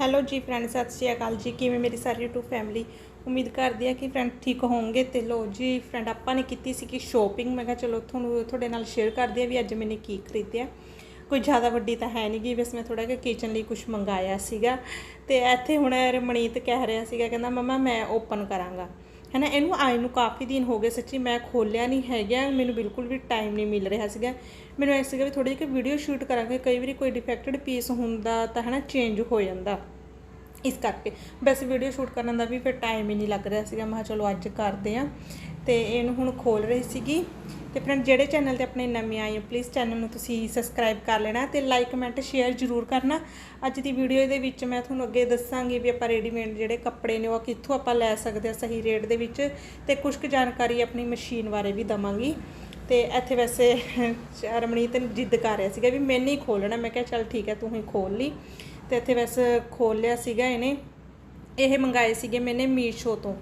Hello ਜੀ friend ਸਤਿ ਸ਼੍ਰੀ ਅਕਾਲ ਜੀ। ਕਿਵੇਂ ਮੇਰੀ ਸਾਰੀ YouTube ਫੈਮਿਲੀ ਉਮੀਦ ਕਰਦੀ ਆ ਕਿ ਫਰੈਂਡ ਠੀਕ ਹੋਵੋਗੇ ਤੇ ਲੋ ਜੀ ਫਰੈਂਡ ਆਪਾਂ ਨੇ ਕੀਤੀ ਸੀ ਕਿ ਸ਼ੋਪਿੰਗ ਮੈਂ ਕਿਹਾ ਚਲੋ ਤੁਹਾਨੂੰ ਤੁਹਾਡੇ ਨਾਲ ਸ਼ੇਅਰ ਕਰਦੀ ਆ ਵੀ ਅੱਜ ਮੈਨੇ ਕੀ ਖਰੀਦਿਆ। ਕੋਈ ਜ਼ਿਆਦਾ ਵੱਡੀ ਤਾਂ ਹੈ ਨਹੀਂ ਗਈ ਬਸ ਮੈਂ ਥੋੜਾ ਜਿਹਾ ਕਿਚਨ ਲਈ ਕੁਝ ਮੰਗਾਇਆ ਸੀਗਾ। ਤੇ ਇੱਥੇ ਹੁਣ ਰਮਣੀਤ ਕਹਿ ਰਿਹਾ ਸੀਗਾ, ਕਹਿੰਦਾ, ਮਮਾ, ਮੈਂ ਓਪਨ ਕਰਾਂਗਾ। ਹੈ ਨਾ ਇਹਨੂੰ ਆਏ ਨੂੰ ਕਾਫੀ ਦਿਨ ਹੋ ਗਏ ਸੱਚੀ ਮੈਂ ਖੋਲਿਆ ਨਹੀਂ ਹੈਗਾ, ਮੈਨੂੰ ਬਿਲਕੁਲ ਵੀ ਟਾਈਮ ਨਹੀਂ ਮਿਲ ਰਿਹਾ ਸੀਗਾ। ਮੈਨੂੰ ਐ ਸੀਗਾ ਵੀ ਥੋੜੀ ਜਿਹੀ ਵੀਡੀਓ ਸ਼ੂਟ ਕਰਾਂਗੇ, ਕਈ ਵਾਰੀ ਕੋਈ ਡਿਫੈਕਟਡ ਪੀਸ ਹੁੰਦਾ ਤਾਂ ਹੈ ਨਾ ਚੇਂਜ ਹੋ ਜਾਂਦਾ। ਇਸ ਕਰਕੇ ਵੈਸੇ ਵੀਡੀਓ ਸ਼ੂਟ ਕਰਨ ਦਾ ਵੀ ਫਿਰ ਟਾਈਮ ਹੀ ਨਹੀਂ ਲੱਗ ਰਿਹਾ ਸੀਗਾ। ਮੈਂ ਕਿਹਾ ਚਲੋ ਅੱਜ ਕਰਦੇ ਆ ਤੇ ਇਹਨੂੰ ਹੁਣ ਖੋਲ ਰਹੀ ਸੀਗੀ। ਤੇ ਫਰੈਂਡ ਜਿਹੜੇ ਚੈਨਲ ਤੇ ਆਪਣੇ ਨਵੇਂ ਆਏ ਹੋ ਪਲੀਜ਼ ਚੈਨਲ ਨੂੰ ਤੁਸੀਂ ਸਬਸਕ੍ਰਾਈਬ ਕਰ ਲੈਣਾ ਤੇ ਲਾਈਕ ਕਮੈਂਟ ਸ਼ੇਅਰ ਜ਼ਰੂਰ ਕਰਨਾ। ਅੱਜ ਦੀ ਵੀਡੀਓ ਦੇ ਵਿੱਚ ਮੈਂ ਤੁਹਾਨੂੰ ਅੱਗੇ ਦੱਸਾਂਗੀ ਵੀ ਆਪਾਂ ਰੈਡੀਮੇਡ ਜਿਹੜੇ ਕੱਪੜੇ ਨੇ, ਉਹ ਕਿੱਥੋਂ ਆਪਾਂ ਲੈ ਸਕਦੇ ਆ ਸਹੀ ਰੇਟ ਦੇ ਵਿੱਚ ਤੇ ਕੁਝ ਕੁ ਜਾਣਕਾਰੀ ਆਪਣੀ ਮਸ਼ੀਨ ਬਾਰੇ ਵੀ ਦਵਾਂਗੀ। ਤੇ ਇੱਥੇ ਵੈਸੇ ਰਮਣੀਤ ਜਿੱਦ ਕਰ ਰਿਹਾ ਸੀਗਾ ਵੀ ਮੈਨੇ ਹੀ ਖੋਲਣਾ ਮੈਂ ਕਿਹਾ, ਚੱਲ ਠੀਕ ਹੈ, ਤੂੰ ਹੀ ਖੋਲ ਲਈ। ਤੇ ਇੱਥੇ ਵੈਸੇ ਖੋਲ ਲਿਆ ਸੀਗਾ ਇਹਨੇ। ਇਹ ਮੰਗਾਏ ਸੀਗੇ ਮੈਨੇ ਮੀਸ਼ੋ ਤੋਂ।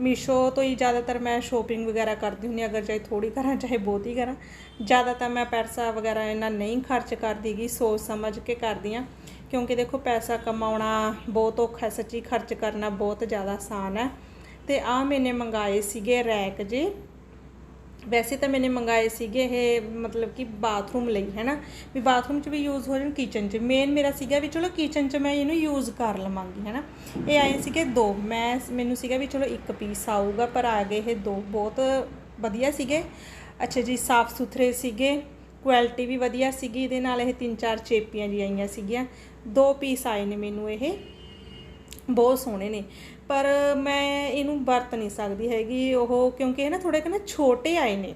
ਮੀਸ਼ੋ ਤੋਂ ਹੀ ਜ਼ਿਆਦਾਤਰ ਮੈਂ ਸ਼ੋਪਿੰਗ ਵਗੈਰਾ ਕਰਦੀ ਹੁੰਦੀ ਹਾਂ, ਅਗਰ ਚਾਹੇ ਥੋੜੀ ਕਰਾਂ ਚਾਹੇ ਬਹੁਤੀ ਕਰਾਂ। ਜ਼ਿਆਦਾ ਤਾਂ ਮੈਂ ਪੈਸਾ ਵਗੈਰਾ ਇਹਨਾਂ ਨਹੀਂ ਖਰਚ ਕਰਦੀਗੀ ਸੋਚ ਸਮਝ ਕੇ ਕਰਦੀ ਹਾਂ। ਕਿਉਂਕਿ ਦੇਖੋ ਪੈਸਾ ਕਮਾਉਣਾ ਬਹੁਤ ਔਖਾ ਸੱਚੀ ਖਰਚ ਕਰਨਾ ਬਹੁਤ ਜ਼ਿਆਦਾ ਆਸਾਨ ਹੈ। ਤੇ ਆ ਮੈਨੇ ਮੰਗਾਏ ਸੀਗੇ ਰੈਕ ਜੇ। ਵੈਸੇ ਤਾਂ ਮੈਨੇ ਮੰਗਾਏ ਸੀਗੇ ਇਹ, ਮਤਲਬ ਕਿ ਬਾਥਰੂਮ ਲਈ ਹੈ ਨਾ ਵੀ ਬਾਥਰੂਮ 'ਚ ਵੀ ਯੂਜ਼ ਹੋ ਜਾਣ ਕਿਚਨ 'ਚ। ਮੇਨ ਮੇਰਾ ਸੀਗਾ ਵੀ ਚਲੋ ਕਿਚਨ 'ਚ ਮੈਂ ਇਹਨੂੰ ਯੂਜ਼ ਕਰ ਲਵਾਂਗੀ ਹੈ ਨਾ ਇਹ ਆਏ ਸੀਗੇ ਦੋ। ਮੈਂ ਮੈਨੂੰ ਸੀਗਾ ਵੀ ਚਲੋ ਇੱਕ ਪੀਸ ਆਊਗਾ, ਪਰ ਆ ਗਏ ਇਹ ਦੋ। ਬਹੁਤ ਵਧੀਆ ਸੀਗੇ। ਅੱਛਾ ਜੀ, ਸਾਫ਼ ਸੁਥਰੇ ਸੀਗੇ। ਕੁਆਲਿਟੀ ਵੀ ਵਧੀਆ ਸੀਗੀ। ਇਹਦੇ ਨਾਲ ਇਹ ਤਿੰਨ ਚਾਰ ਚੇਪੀਆਂ ਜੀ ਆਈਆਂ ਸੀਗੀਆਂ। ਦੋ ਪੀਸ ਆਏ ਨੇ ਮੈਨੂੰ ਇਹ। ਬਹੁਤ ਸੋਹਣੇ ਨੇ। ਪਰ ਮੈਂ ਇਹਨੂੰ ਵਰਤ ਨਹੀਂ ਸਕਦੀ ਹੈਗੀ। ਉਹ ਕਿਉਂਕਿ ਇਹ ਨਾ ਥੋੜੇ ਕਿ ਨਾ ਛੋਟੇ ਆਏ ਨੇ।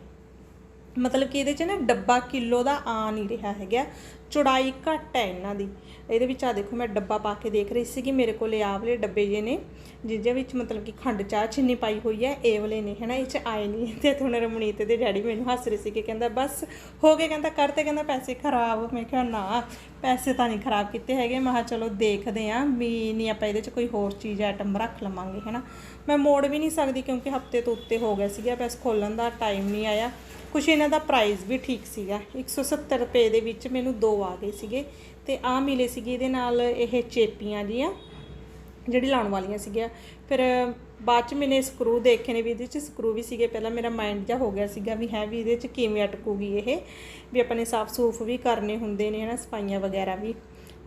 ਮਤਲਬ ਕਿ ਇਹਦੇ 'ਚ ਨਾ ਡੱਬਾ ਕਿਲੋ ਦਾ ਆ ਨਹੀਂ ਰਿਹਾ ਹੈਗਾ। ਚੌੜਾਈ ਘੱਟ ਹੈ ਇਹਨਾਂ ਦੀ। ਇਹਦੇ ਵਿੱਚ ਆ ਦੇਖੋ ਮੈਂ ਡੱਬਾ ਪਾ ਕੇ ਦੇਖ ਰਹੀ ਸੀ ਕਿ ਮੇਰੇ ਕੋਲ ਇਹ ਆਹ ਵਾਲੇ ਡੱਬੇ ਜੇ ਨੇ, ਜਿਹਦੇ ਵਿੱਚ ਮਤਲਬ ਕਿ ਖੰਡ ਚਾਹ ਚੀਨੀ ਪਾਈ ਹੋਈ ਹੈ, ਇਹ ਵਾਲੇ ਨੇ, ਹਨਾ, ਇਹ 'ਚ ਆਏ ਨਹੀਂ ਤੇ ਹੁਣ ਰਮਣੀਤ ਦੇ ਡੈਡੀ ਮੈਨੂੰ ਹੱਸ ਰਹੇ ਸੀ ਕਿ ਕਹਿੰਦਾ ਬਸ ਹੋ ਗਏ ਕਹਿੰਦਾ ਕਰਤੇ ਕਹਿੰਦਾ ਪੈਸੇ ਖਰਾਬ। ਮੈਂ ਕਿਹਾ ਨਾ, ਪੈਸੇ ਤਾਂ ਨਹੀਂ ਖਰਾਬ ਕੀਤੇ ਹੈਗੇ। ਮੈਂ ਕਿਹਾ ਚਲੋ ਦੇਖਦੇ ਆਂ ਵੀ ਨਹੀਂ ਆਪਾਂ ਇਹਦੇ 'ਚ ਕੋਈ ਹੋਰ ਚੀਜ਼ ਆਈਟਮ ਰੱਖ ਲਵਾਂਗੇ, ਹਨਾ। ਮੈਂ ਮੋੜ ਵੀ ਨਹੀਂ ਸਕਦੀ ਕਿਉਂਕਿ ਹਫ਼ਤੇ ਤੋਂ ਉੱਤੇ ਹੋ ਗਿਆ ਸੀਗਾ ਬਸ ਖੋਲਣ ਦਾ ਟਾਈਮ ਨਹੀਂ ਆਇਆ। ਕੁਛ ਇਹਨਾਂ ਦਾ ਪ੍ਰਾਈਸ ਵੀ ਠੀਕ ਸੀਗਾ। 170 ਰੁਪਏ ਦੇ ਵਿੱਚ ਮੈਨੂੰ ਦੋ ਆ ਗਏ ਸੀਗੇ ਤੇ ਆ ਮਿਲੇ ਸੀਗੇ ਇਹਦੇ ਨਾਲ ਇਹ ਚੇਪੀਆਂ ਜੀਆਂ, ਜਿਹੜੀ ਲਾਉਣ ਵਾਲੀਆਂ ਸੀਗੀਆਂ। ਫਿਰ ਬਾਅਦ ਚ ਮੈਨੇ ਸਕਰੂ ਦੇਖੇ ਨੇ ਵੀ ਇਹਦੇ ਚ ਸਕਰੂ ਵੀ ਸੀਗੇ। ਪਹਿਲਾਂ ਮੇਰਾ ਮਾਈਂਡ ਜਾ ਹੋ ਗਿਆ ਸੀਗਾ ਵੀ ਹੈ ਵੀ ਇਹਦੇ ਚ ਕਿਵੇਂ ਅਟਕੂਗੀ ਇਹ, ਵੀ ਆਪਣੇ ਸਾਫ਼ ਸੂਫ ਵੀ ਕਰਨੇ ਹੁੰਦੇ ਨੇ ਹਨਾ, ਸਫਾਈਆਂ ਵਗੈਰਾ ਵੀ।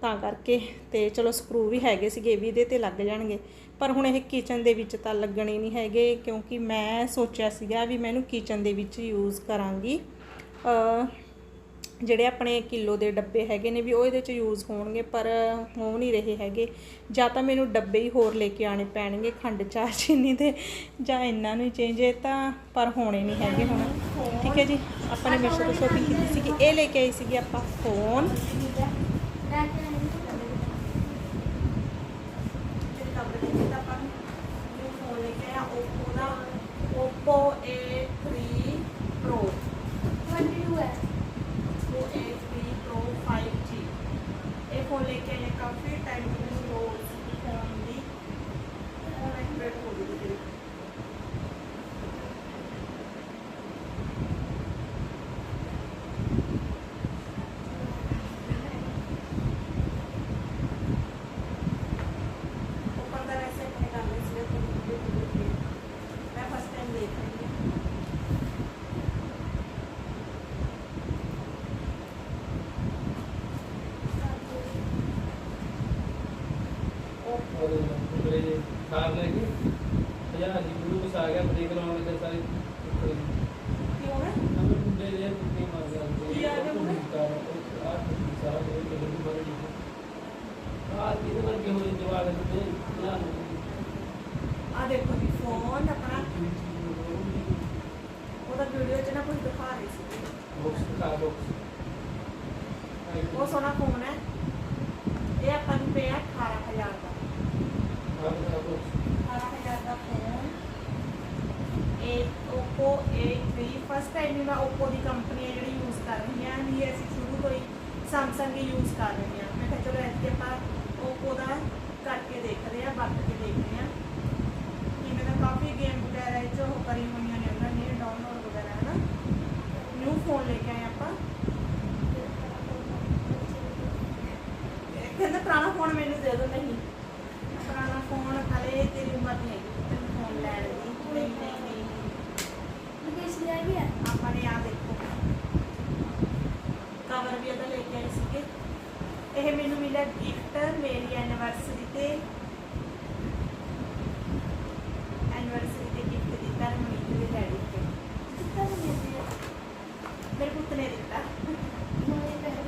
ਤਾਂ ਕਰਕੇ ਤੇ ਚਲੋ ਸਕਰੂ ਵੀ ਹੈਗੇ ਸੀਗੇ, ਇਹ ਵੀ ਇਹਦੇ ਤੇ ਲੱਗ ਜਾਣਗੇ। ਪਰ ਹੁਣ ਇਹ ਕਿਚਨ ਦੇ ਵਿੱਚ ਤਾਂ ਲੱਗਣੇ ਨਹੀਂ ਹੈਗੇ, ਕਿਉਂਕਿ ਮੈਂ ਸੋਚਿਆ ਸੀਗਾ ਵੀ ਮੈਂ ਇਹਨੂੰ ਕਿਚਨ ਦੇ ਵਿੱਚ ਯੂਜ਼ ਕਰਾਂਗੀ। ਜਿਹੜੇ ਆਪਣੇ ਕਿਲੋ ਦੇ ਡੱਬੇ ਹੈਗੇ ਨੇ ਵੀ ਉਹ ਇਹਦੇ ਚ ਯੂਜ਼ ਹੋਣਗੇ, ਪਰ ਹੋ ਨਹੀਂ ਰਹੇ ਹੈਗੇ। ਜਾਂ ਤਾਂ ਮੈਨੂੰ ਡੱਬੇ ਹੀ ਹੋਰ ਲੈ ਕੇ ਆਣੇ ਪੈਣਗੇ, ਖੰਡ ਚਾਹ ਚੀਨੀ ਦੇ, ਜਾਂ ਇਹਨਾਂ ਨੂੰ ਚੇਂਜ ਇਹ ਤਾਂ ਪਰ ਹੋਣੇ ਨਹੀਂ ਹੈਗੇ ਹੁਣ। ਠੀਕ ਹੈ ਜੀ, ਆਪਾਂ ਨੇ ਮੀਸ਼ੋ ਤੋਂ ਸ਼ੋਪਿੰਗ ਕੀਤੀ ਸੀਗੀ, ਇਹ ਲੈ ਕੇ ਆਈ ਸੀਗੀ ਆਪਾਂ ਫੋਨ ਸਾਰ ਲੈ ਕੇ ਹਜ਼ਾਰ ਜੀ ਗੁਰੂ ਕੋਸ ਆ ਗਿਆ ਬ੍ਰੇਕ ਲਾਉਣ ਲੱਗਾ ਸਾਰੇ ਕਿਉਂ ਹੈ ਨੰਬਰ ਮੁੰਡੇ ਦੇ ਕੁੱਤੇ ਮਾਰ ਗਿਆ ਕੀ ਆ ਗਿਆ ਮੁੰਡੇ? ਆ ਸਾਰਾ ਕੋਈ ਕਿਹਦੇ ਨੂੰ ਬਾਰੇ ਨਹੀਂ ਆ ਕਿਹਦੇ ਵਰਗੇ ਹੋਏ ਜਵਾਬ ਦੇ ਨਾ। ਆ ਦੇਖੋ ਜੀ ਫੋਨ ਆਪਣਾ। ਉਹਦਾ ਵੀਡੀਓ ਚ ਨਾ ਕੁਝ ਦਿਖਾ ਰਹੀ ਸੀ। ਬੋਕਸ ਦਿਖਾ ਬੋਕਸ ਉਹ ਸੋਨਾ ਫੋਨ ਫਸਟ ਟਾਈਮ ਮੈਂ Oppo ਦੀ ਕੰਪਨੀ ਹੈ ਜਿਹੜੀ ਯੂਜ਼ ਕਰ ਰਹੀ ਹਾਂ ਨਹੀਂ ਅਸੀਂ ਸ਼ੁਰੂ ਤੋਂ ਹੀ Samsung ਹੀ ਯੂਜ਼ ਕਰ ਰਹੇ ਹਾਂ। ਮੈਂ ਕਿਹਾ ਚਲੋ ਐਤਕੀ ਆਪਾਂ Oppo ਦਾ ਕਰਕੇ ਦੇਖਦੇ ਹਾਂ, ਵਰਤ ਕੇ ਦੇਖਦੇ ਹਾਂ। ਕਿਵੇਂ ਦਾ ਕਾਫੀ ਗੇਮ ਵਗੈਰਾ ਇਹ 'ਚ ਕਰੀ ਹੋਈਆਂ ਨੇ ਉਹਨਾਂ ਨੇ ਡਾਊਨਲੋਡ ਵਗੈਰਾ ਹੈ ਨਾ ਨਿਊ ਫੋਨ ਲੈ ਕੇ ਆਏ ਆਪਾਂ। ਕਹਿੰਦਾ ਪੁਰਾਣਾ ਫੋਨ ਮੈਨੂੰ ਦੇ ਦਿਓ, ਨਹੀਂ। ਫੋਨ ਹਲੇ ਤੇਰੀ ਉਮਰ ਨਹੀਂ ਹੈਗੀ ਤੈਨੂੰ ਫੋਨ ਲੈਣ ਦੀ ਨਹੀਂ ਨਹੀਂ ਨਹੀਂ ਮੁਕੇਸ਼ ਲਿਆ ਗਿਆ ਆਪਾਂ ਨੇ ਆ ਦੇਖੋ ਕਵਰ ਵੀ ਇਹਦਾ ਲੈ ਕੇ ਆਏ ਸੀਗੇ ਇਹ ਮੈਨੂੰ ਮਿਲਿਆ ਗਿਫਟ ਮੇਰੀ ਐਨੀਵਰਸਰੀ ਤੇ ਐਨੀਵਰਸਰੀ ਤੇ ਗਿਫਟ ਦਿੱਤਾ ਰਮਨੀਤ ਦੇ ਡੈਡੀ ਤੇ ਕਿੱਥੇ ਮਿਲ ਗਿਆ ਮੇਰੇ ਪੁੱਤ ਨੇ ਦਿੱਤਾ ਮੋਏ ਪਹਿਲੇ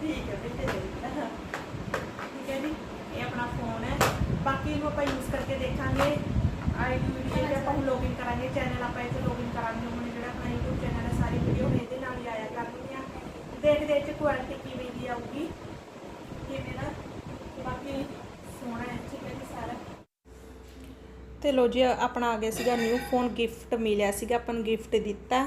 ਠੀਕ ਹੈ ਬੇਟੇ ਦੇ ਦਿੱਤਾ ਠੀਕ ਹੈ ਜੀ ਇਹ ਆਪਣਾ ਫੋਨ ਹੈ ਬਾਕੀ ਇਹਨੂੰ ਆਪਾਂ ਯੂਜ਼ ਕਰਕੇ ਦੇਖਾਂਗੇ ਆਈਡੀ ਵੀਡੀਓ ਜੇ ਆਪਾਂ ਲੌਗਇਨ ਕਰਾਂਗੇ ਚੈਨਲ ਆਪਾਂ ਇੱਥੇ ਲੌਗਇਨ ਕਰਾਂਗੇ ਹੁਣ ਜਿਹੜਾ ਆਪਣਾ YouTube ਚੈਨਲ ਹੈ ਸਾਰੀ ਵੀਡੀਓ ਇਹਦੇ ਨਾਲ ਹੀ ਆਇਆ ਕਰਨੀਆਂ ਦੇਖਦੇ ਇਹ ਚ ਕੁਆਲਿਟੀ ਕਿਵੇਂ ਦੀ ਆਊਗੀ ਕਿਵੇਂ ਦਾ ਤੇ ਬਾਕੀ ਸੋਹਣਾ ਹੈ ਠੀਕ ਹੈ ਜੀ ਸਾਰਾ ਤੇ ਲੋ ਜੀ, ਆਪਣਾ ਆ ਗਿਆ ਸੀਗਾ ਨਿਊ ਫੋਨ ਗਿਫਟ ਮਿਲਿਆ ਸੀਗਾ, ਆਪਾਂ ਨੂੰ ਗਿਫਟ ਦਿੱਤਾ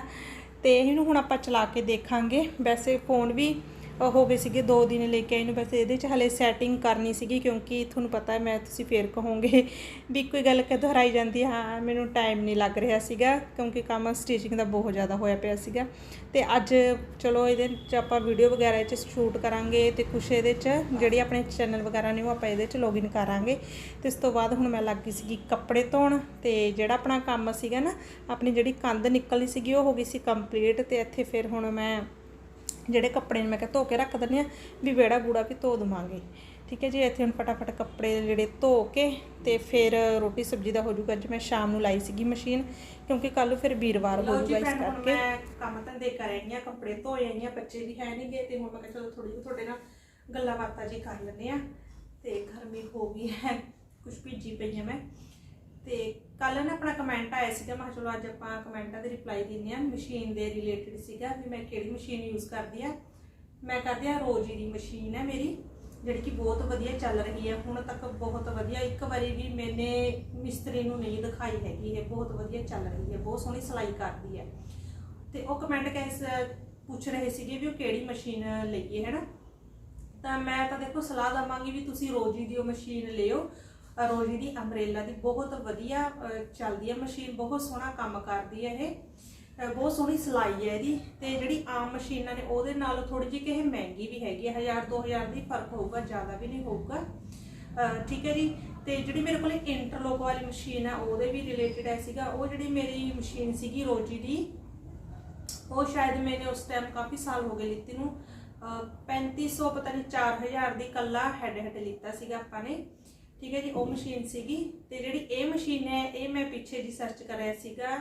ਤੇ ਇਹਨੂੰ ਹੁਣ ਆਪਾਂ ਚਲਾ ਕੇ ਦੇਖਾਂਗੇ। ਵੈਸੇ ਫੋਨ ਵੀ ਹੋ ਗਏ ਸੀਗੇ 2 ਦਿਨ ਲੈ ਕੇ ਆਈ ਨੂੰ। ਵੈਸੇ ਇਹਦੇ ਚ ਹਲੇ ਸੈਟਿੰਗ ਕਰਨੀ ਸੀਗੀ ਕਿਉਂਕਿ ਤੁਹਾਨੂੰ ਪਤਾ ਹੈ ਮੈਂ ਤੁਸੀਂ ਫੇਰ ਕਹੋਗੇ ਵੀ ਕੋਈ ਗੱਲ ਕਿ ਦੁਹਰਾਈ ਜਾਂਦੀ ਹਾਂ, ਮੈਨੂੰ ਟਾਈਮ ਨਹੀਂ ਲੱਗ ਰਿਹਾ ਸੀਗਾ ਕਿਉਂਕਿ ਕੰਮ ਸਟਿਚਿੰਗ ਦਾ ਬਹੁਤ ਜ਼ਿਆਦਾ ਹੋਇਆ ਪਿਆ ਸੀਗਾ। ਤੇ ਅੱਜ ਚਲੋ ਇਹਦੇ ਚ ਆਪਾਂ ਵੀਡੀਓ ਵਗੈਰਾ ਚ ਸ਼ੂਟ ਕਰਾਂਗੇ ਤੇ ਕੁਛ ਇਹਦੇ ਚ ਜਿਹੜੀ ਆਪਣੇ ਚੈਨਲ ਵਗੈਰਾ ਨੇ ਉਹ ਆਪਾਂ ਇਹਦੇ ਚ ਲੌਗਇਨ ਕਰਾਂਗੇ। ਤੇ ਉਸ ਤੋਂ ਬਾਅਦ ਹੁਣ ਮੈਂ ਲੱਗ ਗਈ ਸੀਗੀ ਕੱਪੜੇ ਧੋਣ ਤੇ ਜਿਹੜਾ ਆਪਣਾ ਕੰਮ ਸੀਗਾ ਨਾ, ਆਪਣੀ ਜਿਹੜੀ ਕੰਧ ਨਿਕਲਣੀ ਸੀਗੀ ਉਹ ਹੋ ਗਈ ਸੀ ਕੰਪਲੀਟ ਤੇ ਇੱਥੇ ਫਿਰ ਹੁਣ ਮੈਂ ਜਿਹੜੇ ਕੱਪੜੇ ਨੇ ਮੈਂ ਕਿਹਾ ਧੋ ਕੇ ਰੱਖ ਦਿੰਦੇ ਆ ਵੀ ਵਿਹੜਾ ਬੂੜਾ ਵੀ ਧੋ ਦਵਾਂਗੇ। ਠੀਕ ਹੈ ਜੀ ਇੱਥੇ ਹੁਣ ਫਟਾਫਟ ਕੱਪੜੇ ਜਿਹੜੇ ਧੋ ਕੇ ਤੇ ਫਿਰ ਰੋਟੀ ਸਬਜ਼ੀ ਦਾ ਹੋ ਜਾਊਗਾ ਅੱਜ ਮੈਂ ਸ਼ਾਮ ਨੂੰ ਲਾਈ ਸੀਗੀ ਮਸ਼ੀਨ ਕਿਉਂਕਿ ਕੱਲ ਨੂੰ ਫਿਰ ਵੀਰਵਾਰ ਹੋ ਜਾਊਗਾ ਇਸ ਕਰਕੇ। ਮੈਂ ਕੰਮ ਧੰਦੇ ਕਰ ਰਹੀ ਹਾਂ ਕੱਪੜੇ ਧੋਏ ਆਈਆਂ ਬੱਚੇ ਵੀ ਹੈ ਨਹੀਂਗੇ ਤੇ ਹੁਣ ਮੈਂ ਕਿਹਾ ਚਲੋ ਥੋੜੀ ਜਿਹੀ ਤੁਹਾਡੇ ਨਾਲ ਗੱਲਾਂ ਬਾਤਾਂ ਜੀ ਕਰ ਲੈਂਦੇ ਆ ਤੇ ਗਰਮੀ ਹੋ ਗਈ ਹੈ ਕੁਝ ਭਿੱਜੀ ਪਈ ਹਾਂ ਮੈਂ। ਤੇ ਕੱਲ ਨਾ ਆਪਣਾ ਕਮੈਂਟ ਆਇਆ ਸੀਗਾ, ਮੈਂ ਕਿਹਾ ਚਲੋ ਅੱਜ ਆਪਾਂ ਕਮੈਂਟਾਂ ਦੇ ਰਿਪਲਾਈ ਦਿੰਨੇ ਆ ਮਸ਼ੀਨ ਦੇ ਰਿਲੇਟਡ ਸੀਗਾ ਵੀ ਮੈਂ ਕਿਹੜੀ ਮਸ਼ੀਨ ਯੂਜ਼ ਕਰਦੀ ਆ। ਮੈਂ ਕਰਦੀ ਆ ਰੋਜੀ ਦੀ ਮਸ਼ੀਨ ਹੈ ਮੇਰੀ, ਜਿਹੜੀ ਕਿ ਬਹੁਤ ਵਧੀਆ ਚੱਲ ਰਹੀ ਹੈ ਹੁਣ ਤੱਕ ਬਹੁਤ ਵਧੀਆ, ਇੱਕ ਵਾਰੀ ਵੀ ਮੈਨੇ ਮਿਸਤਰੀ ਨੂੰ ਨਹੀਂ ਦਿਖਾਈ ਹੈਗੀ, ਇਹ ਬਹੁਤ ਵਧੀਆ ਚੱਲ ਰਹੀ ਹੈ ਬਹੁਤ ਸੋਹਣੀ ਸਿਲਾਈ ਕਰਦੀ ਹੈ ਤੇ ਉਹ ਕਮੈਂਟ ਕੈਸ ਪੁੱਛ ਰਹੇ ਸੀਗੇ ਵੀ ਉਹ ਕਿਹੜੀ ਮਸ਼ੀਨ ਲਈਏ, ਹੈਨਾ? ਤਾਂ ਮੈਂ ਤਾਂ ਦੇਖੋ ਸਲਾਹ ਦਵਾਂਗੀ ਵੀ ਤੁਸੀਂ ਰੋਜੀ ਦੀ ਉਹ ਮਸ਼ੀਨ ਲਿਓ। ਅ, ਰੋਜੀ ਦੀ ਅੰਬ੍ਰੇਲਾ ਦੀ ਬਹੁਤ ਵਧੀਆ ਚੱਲਦੀ ਹੈ ਮਸ਼ੀਨ ਬਹੁਤ ਸੋਹਣਾ ਕੰਮ ਕਰਦੀ ਹੈ ਇਹ। ਬਹੁਤ ਸੋਹਣੀ ਸਿਲਾਈ ਹੈ ਇਹਦੀ ਤੇ ਜਿਹੜੀ ਆਮ ਮਸ਼ੀਨਾਂ ਨੇ ਉਹਦੇ ਨਾਲ ਥੋੜੀ ਜਿਹੀ ਕਿ ਇਹ ਮਹਿੰਗੀ ਵੀ ਹੈਗੀ ਹੈ 1000 2000 ਦੀ ਫ਼ਰਕ ਹੋਊਗਾ ਜ਼ਿਆਦਾ ਵੀ ਨਹੀਂ ਹੋਊਗਾ। ਠੀਕ ਹੈ ਜੀ। ਤੇ ਜਿਹੜੀ ਮੇਰੇ ਕੋਲ ਇੰਟਰਲੋਕ ਵਾਲੀ ਮਸ਼ੀਨ ਹੈ ਉਹਦੇ ਵੀ ਰਿਲੇਟਡ ਹੈ ਸੀਗਾ। ਉਹ ਜਿਹੜੀ ਮੇਰੀ ਮਸ਼ੀਨ ਸੀਗੀ ਰੋਜੀ ਦੀ ਉਹ ਸ਼ਾਇਦ ਮੈਨੇ ਉਸ ਟਾਈਮ ਕਾਫੀ ਸਾਲ ਹੋ ਗਏ ਲਿੱਤੀ ਨੂੰ। ਅਹ 3500 ਪਤਾ ਨਹੀਂ 4000 ਦੀ ਕੱਲਾ ਹੈਡ ਹੈਡ ਲਿੱਤਾ ਸੀਗਾ ਆਪਾਂ ਨੇ। ਠੀਕ ਹੈ ਜੀ, ਉਹ ਮਸ਼ੀਨ ਸੀਗੀ ਤੇ ਜਿਹੜੀ ਇਹ ਮਸ਼ੀਨ ਹੈ, ਇਹ ਮੈਂ ਪਿੱਛੇ ਜੀ ਸਰਚ ਕਰਿਆ ਸੀਗਾ।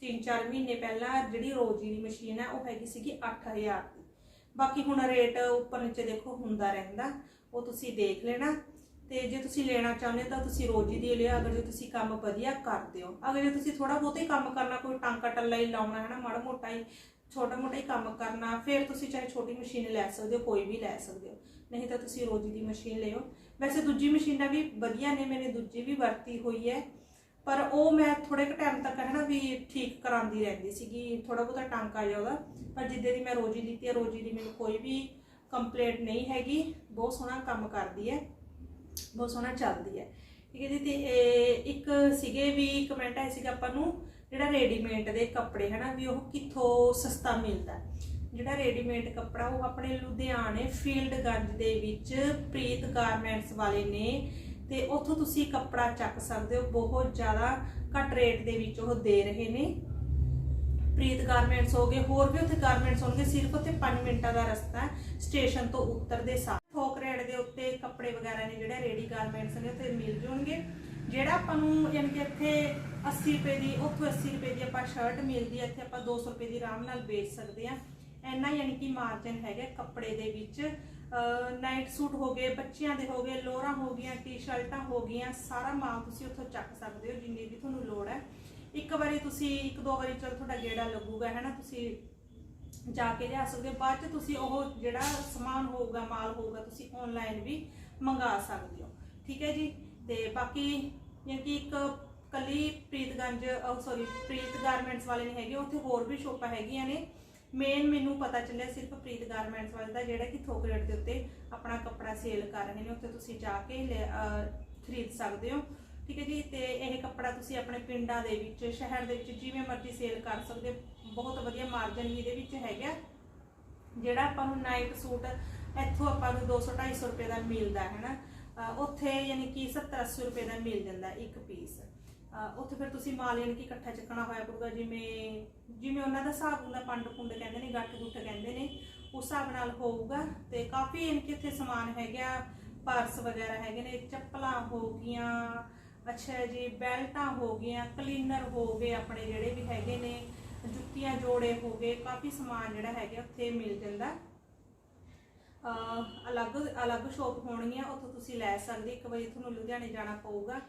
3-4 ਮਹੀਨੇ ਪਹਿਲਾਂ ਜਿਹੜੀ ਰੋਜੀ ਦੀ ਮਸ਼ੀਨ ਹੈ, ਉਹ ਹੈਗੀ ਸੀਗੀ 8000 ਦੀ। ਬਾਕੀ ਹੁਣ ਰੇਟ ਉੱਪਰ ਨੀਚੇ ਦੇਖੋ, ਹੁੰਦਾ ਰਹਿੰਦਾ। ਉਹ ਤੁਸੀਂ ਦੇਖ ਲੈਣਾ। ਤੇ ਜੇ ਤੁਸੀਂ ਲੈਣਾ ਚਾਹੁੰਦੇ ਹੋ ਤਾਂ ਤੁਸੀਂ ਰੋਜੀ ਦੀ ਲਿਆ ਅਗਰ ਜੇ ਤੁਸੀਂ ਕੰਮ ਵਧੀਆ ਕਰਦੇ ਹੋ ਅਗਰ ਜੇ ਤੁਸੀਂ ਥੋੜਾ ਬਹੁਤਾ ਹੀ ਕੰਮ ਕਰਨਾ, ਕੋਈ ਟਾਂਕਾ ਟੱਲਾ ਹੀ ਲਾਉਣਾ ਹੈ ਨਾ ਮਾੜਾ ਮੋਟਾ ਹੀ, ਛੋਟਾ ਮੋਟਾ ਹੀ ਕੰਮ ਕਰਨਾ, ਫਿਰ ਤੁਸੀਂ ਚਾਹੇ ਛੋਟੀ ਮਸ਼ੀਨ ਲੈ ਸਕਦੇ ਹੋ, ਕੋਈ ਵੀ ਲੈ ਸਕਦੇ ਹੋ। ਨਹੀਂ ਤਾਂ ਤੁਸੀਂ ਰੋਜੀ ਦੀ ਮਸ਼ੀਨ ਲਿਓ। ਵੈਸੇ ਦੂਜੀ ਮਸ਼ੀਨਾਂ ਵੀ ਵਧੀਆ ਨੇ ਮੈਨੇ ਦੂਜੀ ਵੀ ਵਰਤੀ ਹੋਈ ਹੈ। ਪਰ ਉਹ ਮੈਂ ਥੋੜੇ ਕੁ ਟਾਈਮ ਤੱਕ ਹੈ ਨਾ ਵੀ ਠੀਕ ਕਰਾਉਂਦੀ ਰਹਿੰਦੀ ਸੀਗੀ ਥੋੜਾ ਬਹੁਤਾ ਟਾਂਕਾ ਜਿਹਾ ਉਹਦਾ। ਪਰ ਜਿੱਦੇ ਦੀ ਮੈਂ ਰੋਜੀ ਲਿੱਤੀ ਹੈ, ਰੋਜੀ ਦੀ ਮੈਨੂੰ ਕੋਈ ਵੀ ਕੰਪਲੇਂਟ ਨਹੀਂ ਹੈਗੀ। ਬਹੁਤ ਸੋਹਣਾ ਕੰਮ ਕਰਦੀ ਹੈ, ਬਹੁਤ ਸੋਹਣਾ ਚੱਲਦੀ ਹੈ। ਠੀਕ ਹੈ ਜੀ, ਤੇ ਇੱਕ ਸੀਗੇ ਵੀ ਕਮੈਂਟ ਆਏ ਸੀਗਾ ਆਪਾਂ ਨੂੰ, ਜਿਹੜਾ ਰੈਡੀਮੇਡ ਦੇ ਕੱਪੜੇ ਹਨਾ ਵੀ ਉਹ ਕਿੱਥੋਂ ਸਸਤਾ ਮਿਲਦਾ ਜਿਹੜਾ ਰੈਡੀਮੇਡ ਕੱਪੜਾ ਉਹ ਆਪਣੇ ਲੁਧਿਆਣੇ ਫੀਲਡਗੰਜ ਦੇ ਵਿੱਚ ਪ੍ਰੀਤ ਗਾਰਮੈਂਟਸ ਵਾਲੇ ਨੇ ਤੇ ਉੱਥੋਂ ਤੁਸੀਂ ਕੱਪੜਾ ਚੱਕ ਸਕਦੇ ਹੋ, ਬਹੁਤ ਜ਼ਿਆਦਾ ਘੱਟ ਰੇਟ ਦੇ ਵਿੱਚ ਉਹ ਦੇ ਰਹੇ ਨੇ। ਪ੍ਰੀਤ ਗਾਰਮੈਂਟਸ ਹੋ ਗਏ, ਹੋਰ ਵੀ ਉੱਥੇ ਗਾਰਮੈਂਟਸ ਹੋਣਗੇ, ਸਿਰਫ ਉੱਥੇ 5 ਮਿੰਟਾਂ ਦਾ ਰਸਤਾ ਹੈ ਸਟੇਸ਼ਨ ਤੋਂ ਉੱਤਰ ਦੇ ਸਾਰ ਥੋਕ ਰੇਟ ਦੇ ਉੱਤੇ ਕੱਪੜੇ ਵਗੈਰਾ ਨੇ ਜਿਹੜੇ ਰੇਡੀ ਗਾਰਮੈਂਟਸ ਨੇ, ਉੱਥੇ ਮਿਲ ਜਾਣਗੇ। ਜਿਹੜਾ ਆਪਾਂ ਨੂੰ ਯਾਨੀ ਕਿ ਇੱਥੇ 80 ਰੁਪਏ ਦੀ, ਉੱਥੋਂ 80 ਰੁਪਏ ਦੀ ਆਪਾਂ ਸ਼ਰਟ ਮਿਲਦੀ ਹੈ, ਇੱਥੇ ਆਪਾਂ 200 ਰੁਪਏ ਦੀ ਆਰਾਮ ਨਾਲ ਵੇਚ ਸਕਦੇ ਆ ਇੰਨਾ ਯਾਨੀ ਕਿ ਮਾਰਜਨ ਹੈਗਾ ਕੱਪੜੇ ਦੇ ਵਿੱਚ ਨਾਈਟ ਸੂਟ ਹੋ ਗਏ, ਬੱਚਿਆਂ ਦੇ ਹੋ ਗਏ, ਲੋਰਾਂ ਹੋ ਗਈਆਂ ਟੀ-ਸ਼ਰਟਾਂ ਹੋ ਗਈਆਂ, ਸਾਰਾ ਮਾਲ ਤੁਸੀਂ ਉੱਥੋਂ ਚੱਕ ਸਕਦੇ ਹੋ ਜਿੰਨੀ ਵੀ ਤੁਹਾਨੂੰ ਲੋੜ ਹੈ। ਇੱਕ ਵਾਰੀ ਤੁਸੀਂ, ਇੱਕ ਦੋ ਵਾਰੀ ਚਲ ਤੁਹਾਡਾ ਗੇੜਾ ਲੱਗੂਗਾ ਹੈ ਨਾ ਤੁਸੀਂ ਜਾ ਕੇ ਲਿਆ ਸਕਦੇ ਹੋ। ਬਾਅਦ ਚ ਤੁਸੀਂ ਉਹ ਜਿਹੜਾ ਸਮਾਨ ਹੋਊਗਾ, ਮਾਲ ਹੋਊਗਾ, ਤੁਸੀਂ ਆਨਲਾਈਨ ਵੀ ਮੰਗਾ ਸਕਦੇ ਹੋ। ਠੀਕ ਹੈ ਜੀ? ਤੇ ਬਾਕੀ ਯਾਨੀ ਕਿ ਇੱਕ ਕੱਲੀ ਪ੍ਰੀਤਗੰਜ ਸੌਰੀ ਪ੍ਰੀਤ ਗਾਰਮੈਂਟਸ ਵਾਲੇ ਨਹੀਂ ਹੈਗੇ, ਉੱਥੇ ਹੋਰ ਵੀ ਸ਼ੋਪਾਂ ਹੈਗੀਆਂ ਨੇ। ਮੇਨ ਮੈਨੂੰ ਪਤਾ ਚੱਲਿਆ ਸਿਰਫ ਪ੍ਰੀਤ ਗਾਰਮੈਂਟਸ ਵਾਲੇ ਦਾ, ਜਿਹੜਾ ਕਿ ਥੋਕ ਰੇਟ ਦੇ ਉੱਤੇ ਆਪਣਾ ਕੱਪੜਾ ਸੇਲ ਕਰ ਰਹੇ ਨੇ, ਉੱਥੇ ਤੁਸੀਂ ਜਾ ਕੇ ਲੈ- ਖਰੀਦ ਸਕਦੇ ਹੋ। ਠੀਕ ਹੈ ਜੀ, ਤੇ ਇਹ ਕੱਪੜਾ ਤੁਸੀਂ ਆਪਣੇ ਪਿੰਡਾਂ ਦੇ ਵਿੱਚ, ਸ਼ਹਿਰ ਦੇ ਵਿੱਚ ਜਿਵੇਂ ਮਰਜ਼ੀ ਸੇਲ ਕਰ ਸਕਦੇ ਹੋ। ਬਹੁਤ ਵਧੀਆ ਮਾਰਜਨ ਵੀ ਇਹਦੇ ਵਿੱਚ ਹੈਗਾ। ਜਿਹੜਾ ਆਪਾਂ ਨੂੰ ਨਾਈਟ ਸੂਟ, ਇੱਥੋਂ ਆਪਾਂ ਨੂੰ 200 250 ਰੁਪਏ ਦਾ ਮਿਲਦਾ, ਹੈ ਨਾ? ਉੱਥੇ ਯਾਨੀ ਕਿ 70 80 ਰੁਪਏ ਦਾ ਮਿਲ ਜਾਂਦਾ ਇੱਕ ਪੀਸ ਉੱਥੇ ਫਿਰ ਤੁਸੀਂ ਮਾਲ ਯਾਨੀ ਕਿ ਇਕੱਠਾ ਚੱਕਣਾ ਹੋਇਆ ਪਊਗਾ ਜਿਵੇਂ ਜਿਵੇਂ ਉਹਨਾਂ ਦਾ ਹਿਸਾਬ ਹੁੰਦਾ, ਪੰਡ ਪੁੰਡ ਕਹਿੰਦੇ ਨੇ, ਗੱਠ ਗੁੱਠ ਕਹਿੰਦੇ ਨੇ, ਉਸ ਹਿਸਾਬ ਨਾਲ ਹੋਊਗਾ। ਤੇ ਕਾਫੀ ਯਾਨੀ ਕਿ ਇੱਥੇ ਸਮਾਨ ਹੈਗਾ ਪਰਸ ਵਗੈਰਾ ਹੈਗੇ ਨੇ, ਚੱਪਲਾਂ ਹੋ ਗਈਆਂ, ਅੱਛਾ ਜੀ, ਬੈਲਟਾਂ ਹੋ ਗਈਆਂ, ਕਲੀਨਰ ਹੋ ਗਏ ਆਪਣੇ ਜਿਹੜੇ ਵੀ ਹੈਗੇ ਨੇ, ਜੁੱਤੀਆਂ, ਜੋੜੇ ਹੋ ਗਏ, ਕਾਫੀ ਸਮਾਨ ਜਿਹੜਾ ਹੈਗਾ ਉੱਥੇ ਮਿਲ ਜਾਂਦਾ। ਅਹ ਅਲੱਗ ਅਲੱਗ ਸ਼ੋਪ ਹੋਣਗੀਆਂ, ਉੱਥੋਂ ਤੁਸੀਂ ਲੈ ਸਕਦੇ, ਇੱਕ ਵਾਰੀ ਤੁਹਾਨੂੰ ਲੁਧਿਆਣੇ ਜਾਣਾ ਪਊਗਾ।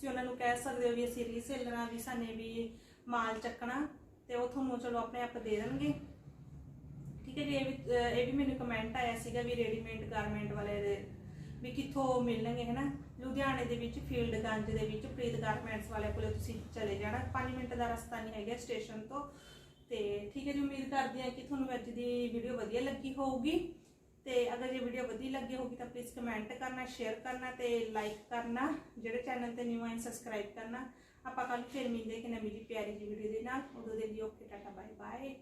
ਤੁਸੀਂ ਉਹਨਾਂ ਨੂੰ ਕਹਿ ਸਕਦੇ ਹੋ ਵੀ ਅਸੀਂ ਰੀਸੇਲਰਾਂ ਵੀ ਸਾਨੇ ਵੀ ਮਾਲ ਚੱਕਣਾ ਤੇ ਉਹ ਤੁਹਾਨੂੰ ਚਲੋ ਆਪਣੇ ਆਪ ਦੇ ਦੇਣਗੇ। ਠੀਕ ਹੈ ਜੀ, ਇਹ ਵੀ ਇਹ ਵੀ ਮੈਨੂੰ ਕਮੈਂਟ ਆਇਆ ਸੀਗਾ ਵੀ ਰੈਡੀਮੇਡ ਗਾਰਮੈਂਟ ਵਾਲੇ ਦੇ ਵੀ ਕਿੱਥੋਂ ਮਿਲਣਗੇ, ਹਨਾ? ਲੁਧਿਆਣੇ ਦੇ ਵਿੱਚ ਫੀਲਡ ਗੰਜ ਦੇ ਵਿੱਚ, ਪ੍ਰੀਤ ਗਾਰਮੈਂਟਸ ਵਾਲੇ ਕੋਲੇ ਤੁਸੀਂ ਚਲੇ ਜਾਣਾ। 5 ਮਿੰਟ ਦਾ ਰਸਤਾ ਨਹੀਂ ਹੈਗਾ ਸਟੇਸ਼ਨ ਤੋਂ। ਤੇ ਠੀਕ ਹੈ ਜੀ, ਉਮੀਦ ਕਰਦੀ ਹਾਂ ਕਿ ਤੁਹਾਨੂੰ ਅੱਜ ਦੀ ਵੀਡੀਓ ਵਧੀਆ ਲੱਗੀ ਹੋਊਗੀ। ਤੇ ਅਗਰ ਇਹ ਵੀਡੀਓ ਵਧੀਆ ਲੱਗੀ ਹੋਊਗੀ ਤਾਂ ਪਲੀਜ਼ ਕਮੈਂਟ ਕਰਨਾ ਸ਼ੇਅਰ ਕਰਨਾ ਤੇ ਲਾਈਕ ਕਰਨਾ, ਜਿਹੜੇ ਚੈਨਲ ਤੇ ਨਿਊ ਆਏ ਸਬਸਕ੍ਰਾਈਬ ਕਰਨਾ। ਆਪਾਂ ਕੱਲ ਫਿਰ ਮਿਲਦੇ ਕਿ ਨਵੀਂ ਜੀ ਪਿਆਰੀ ਜੀ ਵੀਡੀਓ ਦੇ ਨਾਲ। ਉਦੋਂ ਦੇ ਲਈ ਓਕੇ ਟਾਟਾ ਬਾਏ ਬਾਏ